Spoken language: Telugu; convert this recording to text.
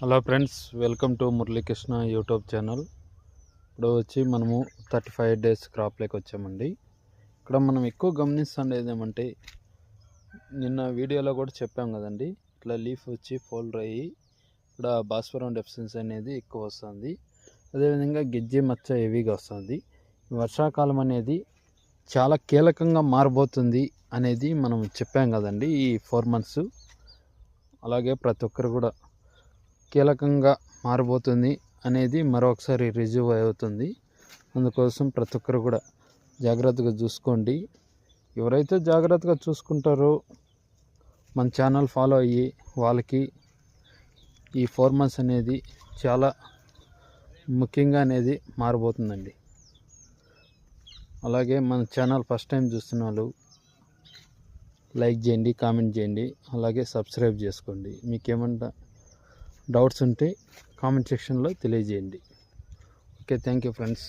Hello friends welcome to Muralikrishna YouTube channel ఇప్పుడు వచ్చి మనము థర్టీ ఫైవ్ డేస్ క్రాప్లోకి వచ్చామండి. ఇక్కడ మనం ఎక్కువ గమనిస్తుండేది ఏమంటే నిన్న వీడియోలో కూడా చెప్పాం కదండి ఇట్లా లీఫ్ వచ్చి ఫోల్డర్ అయ్యి ఇక్కడ భాస్వరం డెఫిషియన్సీ అనేది ఎక్కువ వస్తుంది. అదేవిధంగా గిజ్జి మచ్చ హెవీగా వస్తుంది. వర్షాకాలం అనేది చాలా కీలకంగా మారబోతుంది అనేది మనం చెప్పాం కదండి ఈ ఫోర్ మంత్స్ అలాగే ప్రతి ఒక్కరు కూడా కీలకంగా మారబోతుంది అనేది మరొకసారి రిజ్యూవ్ అవుతుంది. అందుకోసం ప్రతి ఒక్కరు కూడా జాగ్రత్తగా చూసుకోండి. ఎవరైతే జాగ్రత్తగా చూసుకుంటారో మన ఛానల్ ఫాలో అయ్యి వాళ్ళకి ఈ ఫోర్ మంత్స్ అనేది చాలా ముఖ్యంగా అనేది మారబోతుందండి. అలాగే మన ఛానల్ ఫస్ట్ టైం చూస్తున్న వాళ్ళు లైక్ చేయండి కామెంట్ చేయండి అలాగే సబ్స్క్రైబ్ చేసుకోండి. మీకేమంటా డౌట్స్ ఉంటే కామెంట్ సెక్షన్లో తెలియజేయండి. Okay thank you friends.